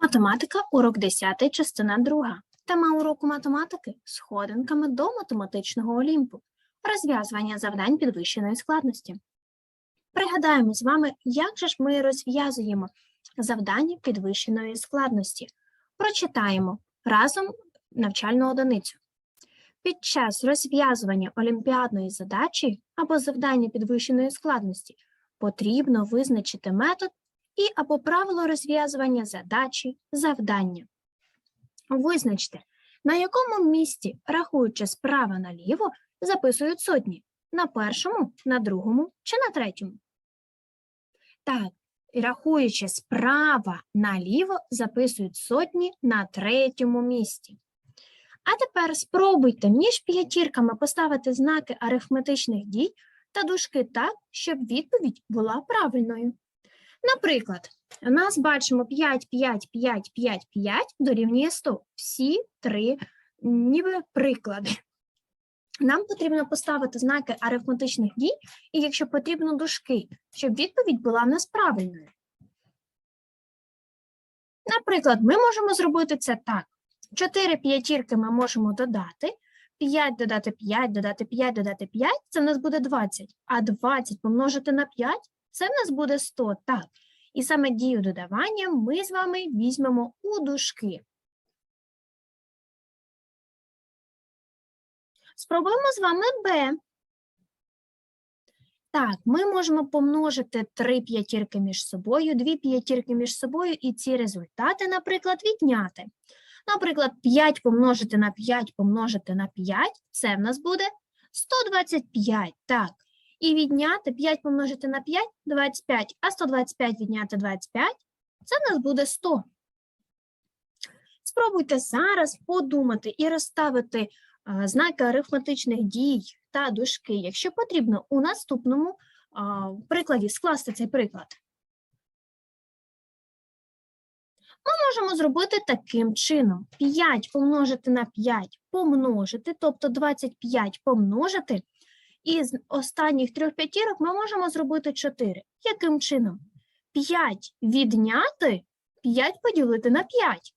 Математика, урок 10, частина 2. Тема уроку математики сходинками до математичного олімпу. Розв'язування завдань підвищеної складності. Пригадаємо з вами, як же ж ми розв'язуємо завдання підвищеної складності. Прочитаємо разом навчальну одиницю. Під час розв'язування олімпіадної задачі або завдання підвищеної складності потрібно визначити метод і або правило розв'язування задачі, завдання. Визначте, на якому місці, рахуючи справа наліво, записують сотні на першому, на другому чи на третьому. Так, рахуючи справа наліво, записують сотні на третьому місці. А тепер спробуйте між п'ятірками поставити знаки арифметичних дій та дужки так, щоб відповідь була правильною. Наприклад, у нас бачимо 5, 5, 5, 5, 5 дорівнює 100. Всі три ніби приклади. Нам потрібно поставити знаки арифметичних дій, і якщо потрібно дужки, щоб відповідь була в нас правильною. Наприклад, ми можемо зробити це так. 4 п'ятірки ми можемо додати, 5 додати 5, додати 5, додати 5 – це в нас буде 20, а 20 помножити на 5 – це в нас буде 100, так. І саме дію додавання ми з вами візьмемо у дужки. Спробуємо з вами Б. Так, ми можемо помножити три п'ятірки між собою, дві п'ятірки між собою і ці результати, наприклад, відняти. Наприклад, 5 помножити на 5 помножити на 5 – це в нас буде 125, так. І відняти 5 помножити на 5 – 25, а 125 відняти 25 – це в нас буде 100. Спробуйте зараз подумати і розставити а, знаки арифметичних дій та дужки, якщо потрібно, у наступному а, прикладі скласти цей приклад. Ми можемо зробити таким чином. 5 помножити на 5 помножити, тобто 25 помножити, і з останніх трьох п'ятірок ми можемо зробити 4. Яким чином? 5 відняти, 5 поділити на 5.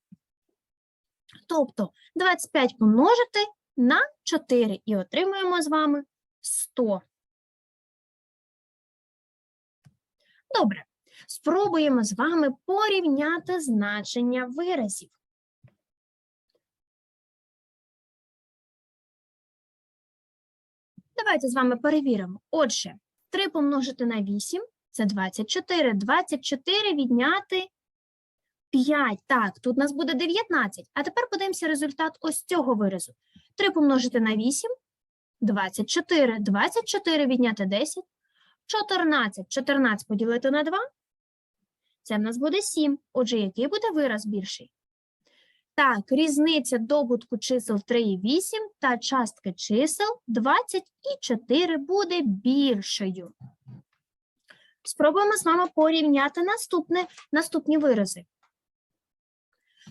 Тобто 25 помножити на 4 і отримуємо з вами 100. Добре. Спробуємо з вами порівняти значення виразів. Давайте з вами перевіримо. Отже, 3 помножити на 8 – це 24. 24 відняти 5. Так, тут у нас буде 19. А тепер подивимося результат ось цього виразу. 3 помножити на 8 – 24. 24 відняти 10 – 14. 14 поділити на 2 – це в нас буде 7. Отже, який буде вираз більший? Так, різниця добутку чисел 3 і 8 та частки чисел 20 і 4 буде більшою. Спробуємо з вами порівняти наступне, наступні вирази.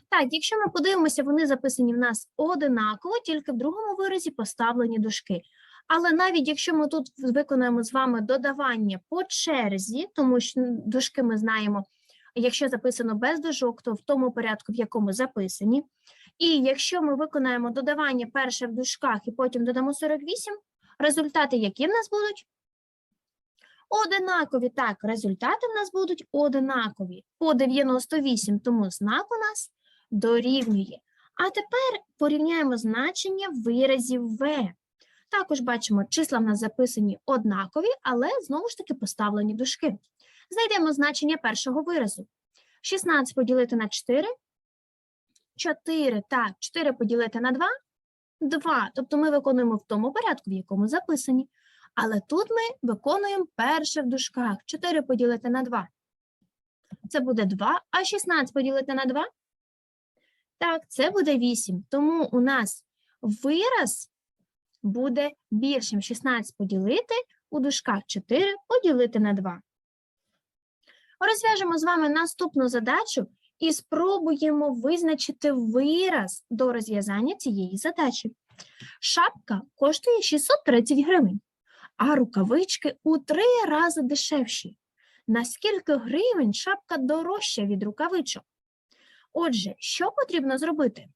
Так, якщо ми подивимося, вони записані в нас одинаково, тільки в другому виразі поставлені дужки. Але навіть якщо ми тут виконаємо з вами додавання по черзі, тому що дужки ми знаємо, якщо записано без дужок, то в тому порядку, в якому записані. І якщо ми виконаємо додавання перше в дужках і потім додамо 48, результати які в нас будуть? Одинакові. Так, результати в нас будуть одинакові. По 98, тому знак у нас дорівнює. А тепер порівняємо значення виразів В. Також бачимо, числа в нас записані однакові, але знову ж таки поставлені дужки. Знайдемо значення першого виразу. 16 поділити на 4. 4, так, 4 поділити на 2. 2. Тобто ми виконуємо в тому порядку, в якому записані. Але тут ми виконуємо перше в дужках. 4 поділити на 2. Це буде 2, а 16 поділити на 2. Так, це буде 8. Тому у нас вираз буде більшим. 16 поділити у дужках 4 поділити на 2. Розв'яжемо з вами наступну задачу і спробуємо визначити вираз до розв'язання цієї задачі. Шапка коштує 630 гривень, а рукавички у три рази дешевші. На скільки гривень шапка дорожча від рукавичок? Отже, що потрібно зробити?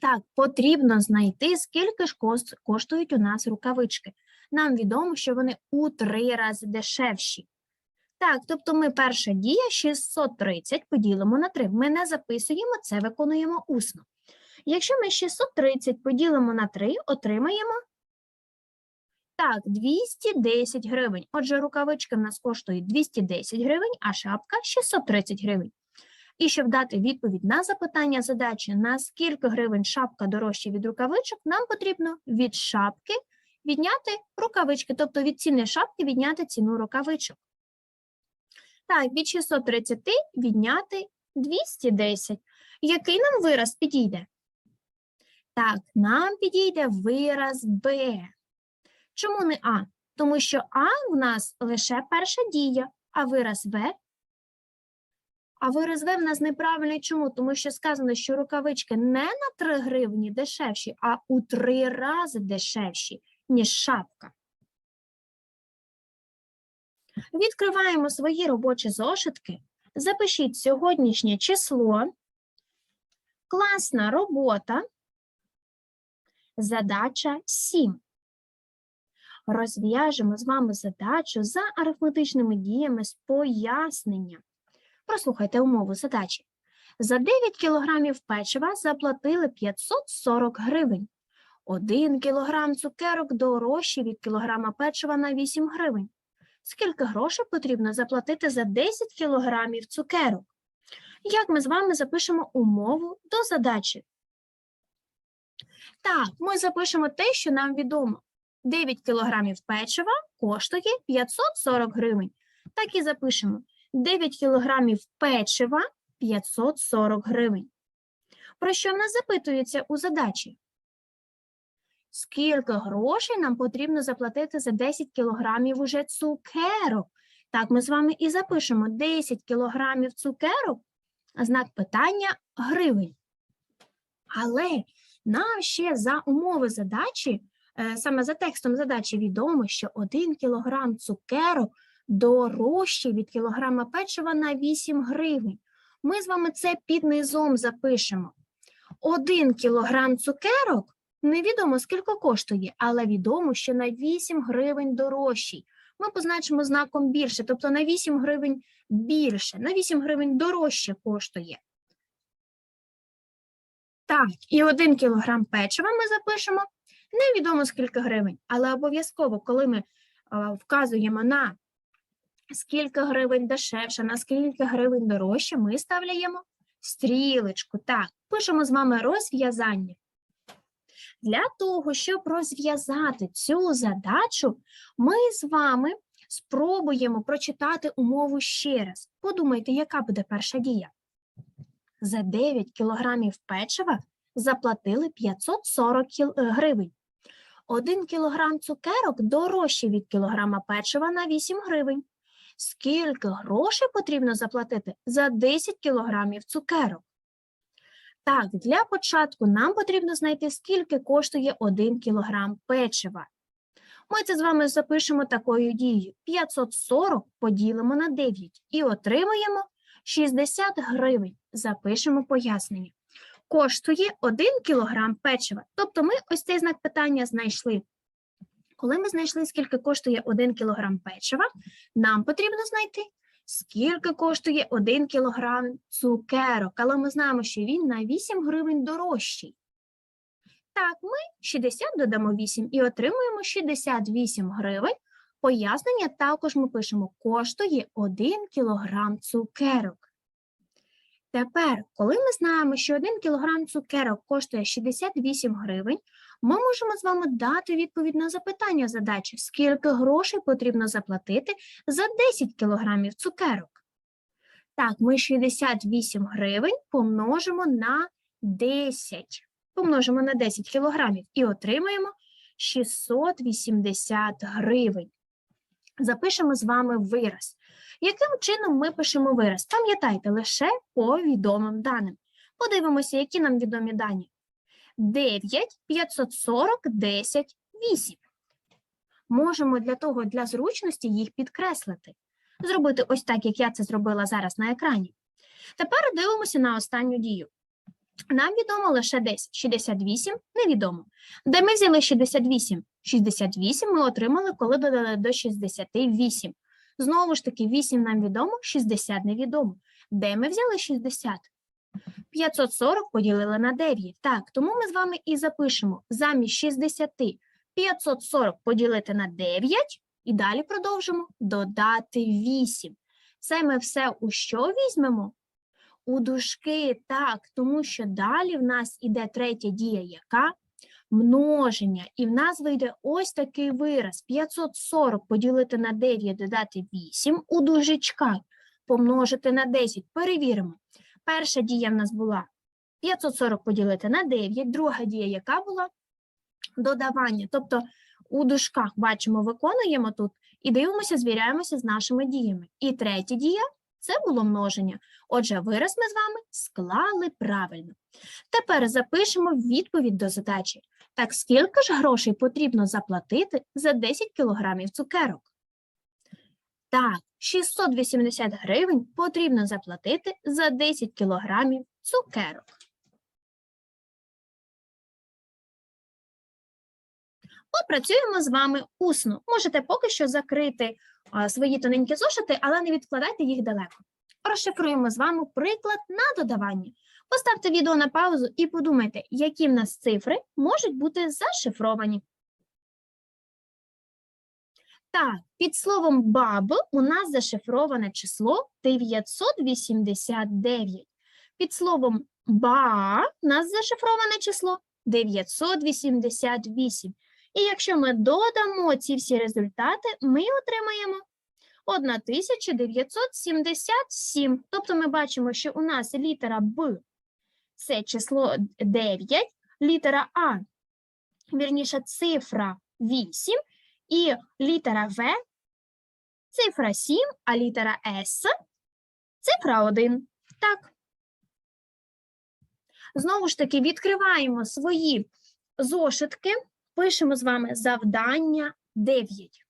Так, потрібно знайти, скільки ж коштують у нас рукавички. Нам відомо, що вони у три рази дешевші. Так, тобто ми перша дія 630 поділимо на 3. Ми не записуємо, це виконуємо усно. Якщо ми 630 поділимо на 3, отримаємо так, 210 гривень. Отже, рукавички в нас коштують 210 гривень, а шапка 630 гривень. І щоб дати відповідь на запитання задачі, на скільки гривень шапка дорожча від рукавичок, нам потрібно від шапки відняти рукавички, тобто від ціни шапки відняти ціну рукавичок. Так, від 630 відняти 210. Який нам вираз підійде? Так, нам підійде вираз Б. Чому не А? Тому що А в нас лише перша дія, а вираз В. А вираз В в нас неправильний. Чому? Тому що сказано, що рукавички не на 3 гривні дешевші, а у 3 рази дешевші, ніж шапка. Відкриваємо свої робочі зошитки. Запишіть сьогоднішнє число. Класна робота. Задача 7. Розв'яжемо з вами задачу за арифметичними діями з пояснення. Прослухайте умову задачі. За 9 кілограмів печива заплатили 540 гривень. 1 кілограм цукерок дорожчий від кілограма печива на 8 гривень. Скільки грошей потрібно заплатити за 10 кілограмів цукерок? Як ми з вами запишемо умову до задачі? Так, ми запишемо те, що нам відомо. 9 кілограмів печива коштує 540 гривень. Так і запишемо. 9 кілограмів печива 540 гривень. Про що в нас запитується у задачі? Скільки грошей нам потрібно заплатити за 10 кілограмів уже цукерок? Так, ми з вами і запишемо 10 кілограмів цукерок, знак питання гривень. Але нам ще за умови задачі, е, саме за текстом задачі відомо, що 1 кілограм цукерок дорожче від кілограма печива на 8 гривень. Ми з вами це під низом запишемо. 1 кілограм цукерок невідомо скільки коштує, але відомо, що на 8 гривень дорожчий. Ми позначимо знаком більше, тобто на 8 гривень більше, на 8 гривень дорожче коштує. Так, і 1 кілограм печива ми запишемо невідомо скільки гривень, але обов'язково, коли ми вказуємо на скільки гривень дешевше, на скільки гривень дорожче, ми ставляємо стрілечку. Так, пишемо з вами розв'язання. Для того, щоб розв'язати цю задачу, ми з вами спробуємо прочитати умову ще раз. Подумайте, яка буде перша дія. За 9 кілограмів печива заплатили 540 е, гривень. 1 кілограм цукерок дорожче від кілограма печива на 8 гривень. Скільки грошей потрібно заплатити за 10 кілограмів цукерок? Так, для початку нам потрібно знайти, скільки коштує 1 кілограм печива. Ми це з вами запишемо такою дією. 540 поділимо на 9 і отримаємо 60 гривень. Запишемо пояснення. Коштує 1 кілограм печива. Тобто ми ось цей знак питання знайшли. Коли ми знайшли, скільки коштує 1 кілограм печива, нам потрібно знайти, скільки коштує 1 кілограм цукерок, але ми знаємо, що він на 8 гривень дорожчий. Так, ми 60 додамо 8 і отримуємо 68 гривень. Пояснення також ми пишемо, коштує 1 кілограм цукерок. Тепер, коли ми знаємо, що 1 кілограм цукерок коштує 68 гривень, ми можемо з вами дати відповідь на запитання задачі, скільки грошей потрібно заплатити за 10 кілограмів цукерок. Так, ми 68 гривень помножимо на 10. Помножимо на 10 кілограмів і отримаємо 680 гривень. Запишемо з вами вираз. Яким чином ми пишемо вираз? Пам'ятайте, лише по відомим даним. Подивимося, які нам відомі дані. 9, 540, 10, 8. Можемо для того, для зручності їх підкреслити. Зробити ось так, як я це зробила зараз на екрані. Тепер дивимося на останню дію. Нам відомо лише 10, 68 невідомо. Де ми взяли 68? 68 ми отримали, коли додали до 68. Знову ж таки, 8 нам відомо, 60 невідомо. Де ми взяли 60? 540 поділили на 9. Так, тому ми з вами і запишемо замість 60 540 поділити на 9 і далі продовжимо додати 8. Це ми все у що візьмемо? У дужки, так, тому що далі в нас іде третя дія, яка множення. І в нас вийде ось такий вираз: 540 поділити на 9, додати 8 у дужечках, помножити на 10. Перевіримо. Перша дія в нас була 540 поділити на 9, друга дія, яка була? Додавання. Тобто у дужках бачимо, виконуємо тут і дивимося, звіряємося з нашими діями. І третя дія це було множення. Отже, вираз ми з вами склали правильно. Тепер запишемо відповідь до задачі. Так скільки ж грошей потрібно заплатити за 10 кілограмів цукерок? Так, 680 гривень потрібно заплатити за 10 кілограмів цукерок. Попрацюємо з вами усно. Можете поки що закрити свої тоненькі зошити, але не відкладайте їх далеко. Розшифруємо з вами приклад на додавання. Поставте відео на паузу і подумайте, які в нас цифри можуть бути зашифровані. Так, під словом баб у нас зашифроване число 989. Під словом ба у нас зашифроване число 988. І якщо ми додамо ці всі результати, ми отримаємо 1977. Тобто ми бачимо, що у нас літера Б це число 9, літера А, вірніше, цифра 8, і літера В цифра 7, а літера С цифра 1. Так. Знову ж таки, відкриваємо свої зошитки, пишемо з вами завдання 9.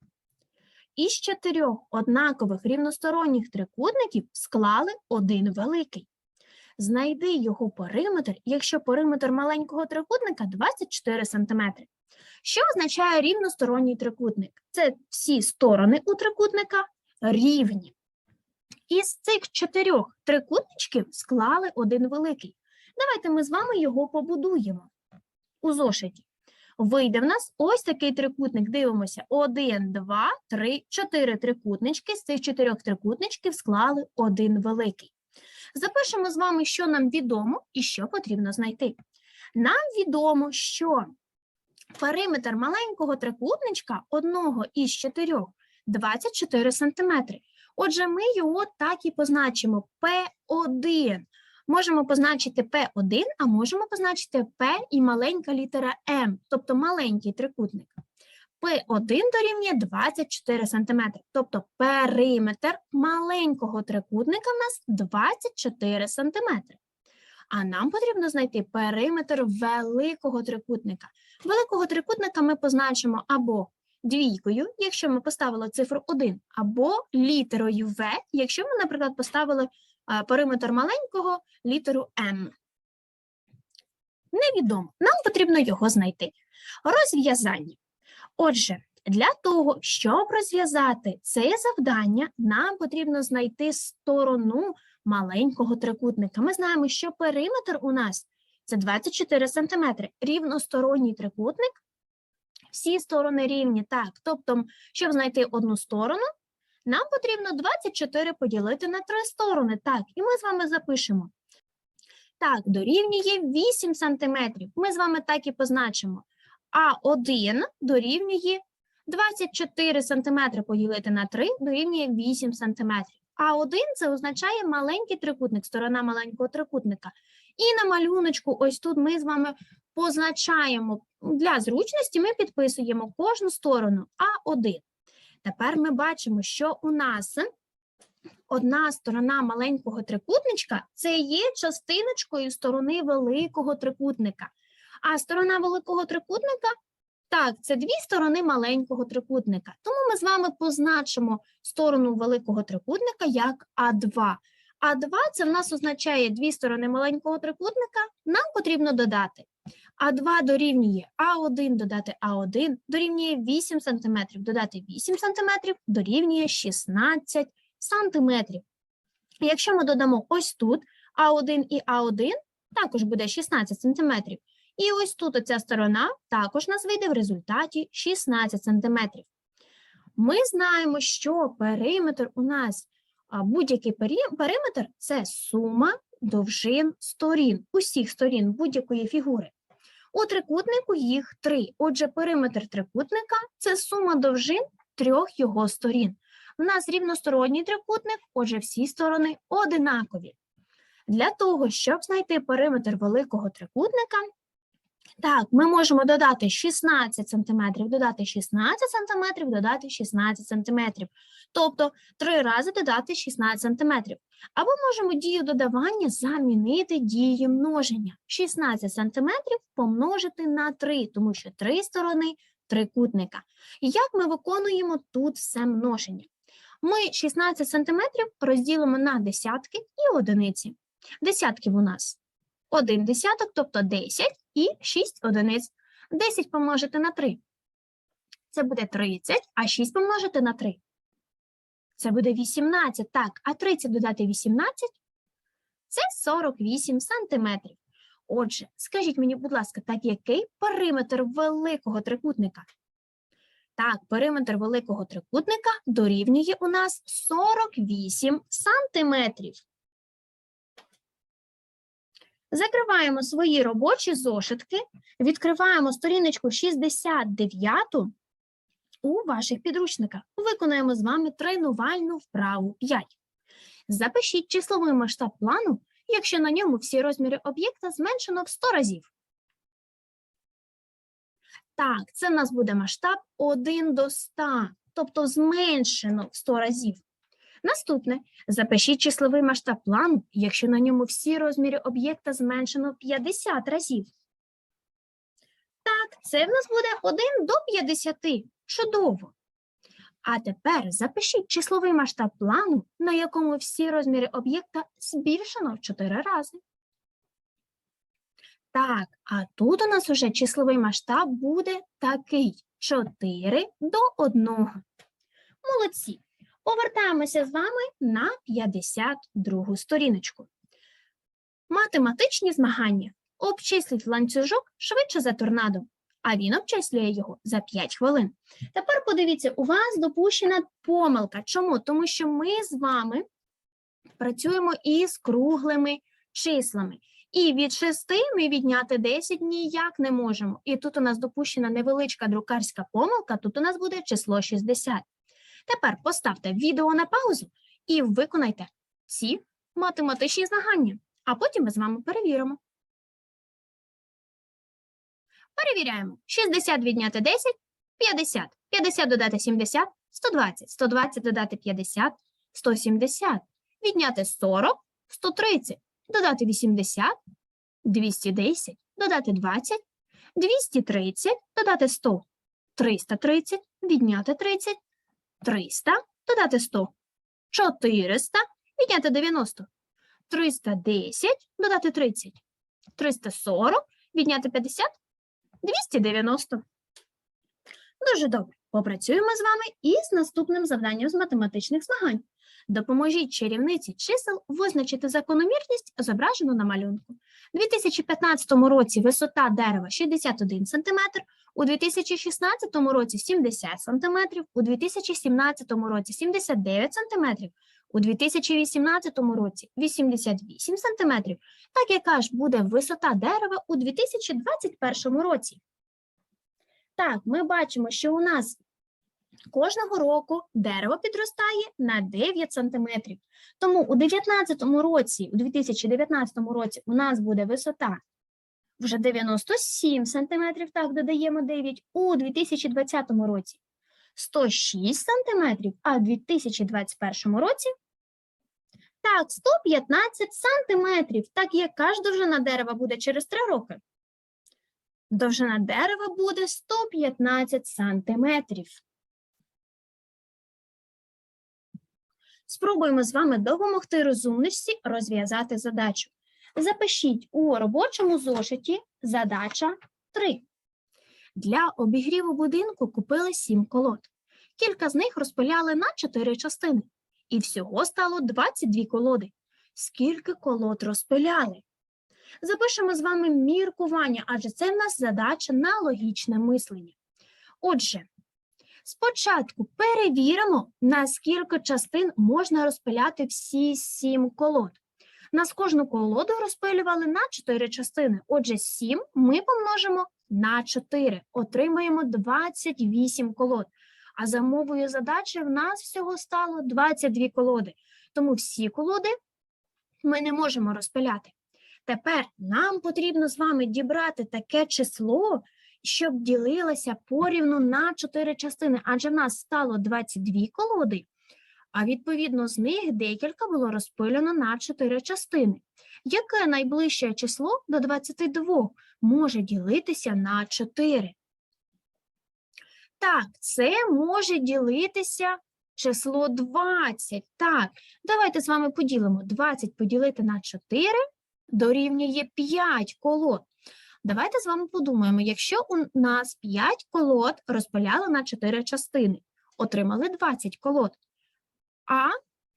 Із чотирьох однакових рівносторонніх трикутників склали один великий. Знайди його периметр, якщо периметр маленького трикутника 24 см. Що означає рівносторонній трикутник? Це всі сторони у трикутника рівні. Із цих чотирьох трикутничків склали один великий. Давайте ми з вами його побудуємо у зошиті. Вийде в нас ось такий трикутник. Дивимося: один, два, три, чотири трикутнички. З цих чотирьох трикутничків склали один великий. Запишемо з вами, що нам відомо і що потрібно знайти. Нам відомо, що периметр маленького трикутничка одного із чотирьох 24 см. Отже, ми його так і позначимо P1. Можемо позначити P1, а можемо позначити P і маленька літера М, тобто маленький трикутник. P1 дорівнює 24 см, тобто периметр маленького трикутника в нас 24 см. А нам потрібно знайти периметр великого трикутника. Великого трикутника ми позначимо або двійкою, якщо ми поставили цифру 1, або літерою В, якщо ми, наприклад, поставили а, периметр маленького літеру М. Невідомо, нам потрібно його знайти. Розв'язання. Отже, для того, щоб розв'язати це завдання, нам потрібно знайти сторону маленького трикутника. Ми знаємо, що периметр у нас це 24 см. Рівносторонній трикутник. Всі сторони рівні. Так, тобто, щоб знайти одну сторону, нам потрібно 24 поділити на три сторони. Так, і ми з вами запишемо. Так, дорівнює 8 см. Ми з вами так і позначимо. А1 дорівнює 24 см поділити на 3 дорівнює 8 см. А1 це означає маленький трикутник, сторона маленького трикутника. І на малюночку, ось тут ми з вами позначаємо для зручності, ми підписуємо кожну сторону А1. Тепер ми бачимо, що у нас одна сторона маленького трикутничка це є частиночкою сторони великого трикутника. А сторона великого трикутника так, це дві сторони маленького трикутника. Тому ми з вами позначимо сторону великого трикутника як А2. А 2 це в нас означає дві сторони маленького трикутника. Нам потрібно додати. А2 дорівнює А1 додати А1 дорівнює 8 см, додати 8 см дорівнює 16 см. Якщо ми додамо ось тут А1 і А1, також буде 16 см. І ось тут оця сторона також нас вийде в результаті 16 см. Ми знаємо, що периметр у нас, будь-який периметр це сума довжин сторін, усіх сторін будь-якої фігури. У трикутнику їх три. Отже, периметр трикутника це сума довжин трьох його сторін. У нас рівносторонній трикутник, отже, всі сторони одинакові. Для того, щоб знайти периметр великого трикутника, так, ми можемо додати 16 см, додати 16 см, додати 16 см. Тобто три рази додати 16 см. Або можемо дію додавання замінити дією множення. 16 см помножити на 3, тому що три сторони трикутника. І як ми виконуємо тут все множення? Ми 16 см розділимо на десятки і одиниці. Десятків у нас 1 десяток, тобто 10 і 6 одиниць. 10 помножити на 3. Це буде 30, а 6 помножити на 3. Це буде 18, так, а 30 додати 18 – це 48 сантиметрів. Отже, скажіть мені, будь ласка, так який периметр великого трикутника? Так, периметр великого трикутника дорівнює у нас 48 сантиметрів. Закриваємо свої робочі зошитки, відкриваємо сторіночку 69 у ваших підручниках. Виконаємо з вами тренувальну вправу 5. Запишіть числовий масштаб плану, якщо на ньому всі розміри об'єкта зменшено в 100 разів. Так, це в нас буде масштаб 1 до 100, тобто зменшено в 100 разів. Наступне, запишіть числовий масштаб плану, якщо на ньому всі розміри об'єкта зменшено 50 разів. Так, це в нас буде 1 до 50. Чудово. А тепер запишіть числовий масштаб плану, на якому всі розміри об'єкта збільшено в 4 рази. Так, а тут у нас уже числовий масштаб буде такий 4 до 1. Молодці. Повертаємося з вами на 52 сторіночку. Математичні змагання. Обчисліть ланцюжок швидше за торнадо, а він обчислює його за 5 хвилин. Тепер подивіться, у вас допущена помилка. Чому? Тому що ми з вами працюємо із круглими числами. І від 6 ми відняти 10 ніяк не можемо. І тут у нас допущена невеличка друкарська помилка, тут у нас буде число 60. Тепер поставте відео на паузу і виконайте ці математичні змагання, а потім ми з вами перевіримо. Перевіряємо. 60 відняти 10 – 50. 50 додати 70 – 120. 120 додати 50 – 170. Відняти 40 – 130. Додати 80 – 210. Додати 20 – 230. Додати 100 – 330. Відняти 30 300, додати 100, 400, відняти 90, 310, додати 30, 340, відняти 50, 290. Дуже добре. Попрацюємо з вами із наступним завданням з математичних змагань. Допоможіть чарівниці чисел визначити закономірність, зображену на малюнку. У 2015 році висота дерева 61 см, у 2016 році 70 см, у 2017 році 79 см, у 2018 році 88 см. Так яка ж буде висота дерева у 2021 році? Так, ми бачимо, що у нас кожного року дерево підростає на 9 см. Тому у 2019 році, у 2019 році у нас буде висота вже 97 сантиметрів, так, додаємо 9, у 2020 році 106 сантиметрів, а у 2021 році так, 115 сантиметрів. Так, яка ж довжина дерева буде через 3 роки? Довжина дерева буде 115 сантиметрів. Спробуємо з вами допомогти розумничці розв'язати задачу. Запишіть у робочому зошиті задача 3. Для обігріву будинку купили 7 колод. Кілька з них розпиляли на 4 частини. І всього стало 22 колоди. Скільки колод розпиляли? Запишемо з вами міркування, адже це в нас задача на логічне мислення. Отже, спочатку перевіримо, на скільки частин можна розпиляти всі 7 колод. Нас кожну колоду розпилювали на 4 частини. Отже, 7 ми помножимо на 4. Отримаємо 28 колод. А за мовою задачі в нас всього стало 22 колоди. Тому всі колоди ми не можемо розпиляти. Тепер нам потрібно з вами дібрати таке число, щоб ділилося порівну на 4 частини, адже в нас стало 22 колоди, а відповідно з них декілька було розпилено на 4 частини. Яке найближче число до 22 може ділитися на 4? Так, це може ділитися число 20. Так, давайте з вами поділимо. 20 поділити на 4 дорівнює 5 колод. Давайте з вами подумаємо, якщо у нас 5 колод розпиляли на 4 частини, отримали 20 колод, а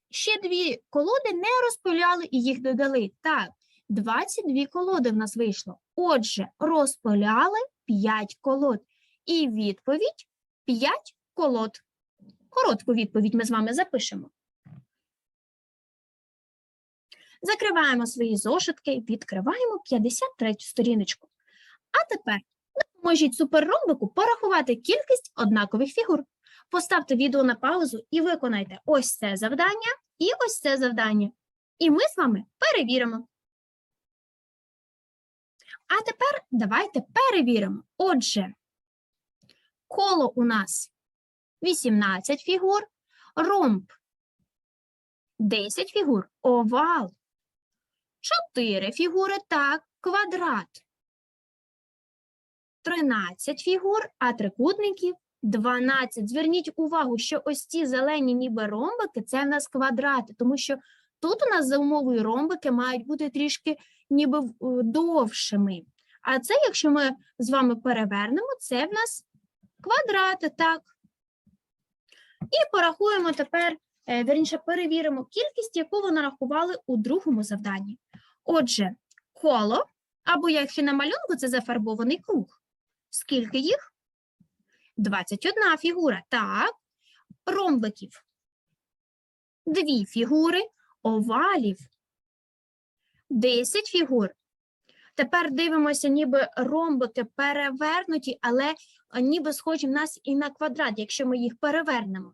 ще дві колоди не розпиляли і їх додали. Так, 22 колоди в нас вийшло. Отже, розпиляли 5 колод. І відповідь 5 колод. Коротку відповідь ми з вами запишемо. Закриваємо свої зошитки, відкриваємо 53 сторіночку. А тепер допоможіть суперромбику порахувати кількість однакових фігур. Поставте відео на паузу і виконайте ось це завдання і ось це завдання. І ми з вами перевіримо. А тепер давайте перевіримо. Отже, коло у нас 18 фігур, ромб 10 фігур, овал 4 фігури, так, квадрат 13 фігур, а трикутників 12. Зверніть увагу, що ось ці зелені ніби ромбики це в нас квадрати, тому що тут у нас за умовою ромбики мають бути трішки ніби е, довшими. А це, якщо ми з вами перевернемо, це в нас квадрати, так. І порахуємо тепер, е, вірніше, перевіримо кількість, яку ви нарахували у другому завданні. Отже, коло, або якщо на малюнку це зафарбований круг. Скільки їх? 21 фігура. Так. Ромбиків. Дві фігури. Овалів. 10 фігур. Тепер дивимося, ніби ромбики перевернуті, але ніби схожі в нас і на квадрат, якщо ми їх перевернемо.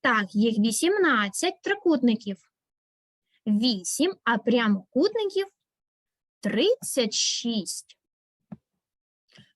Так, їх 18 трикутників. 8, а прямокутників 36.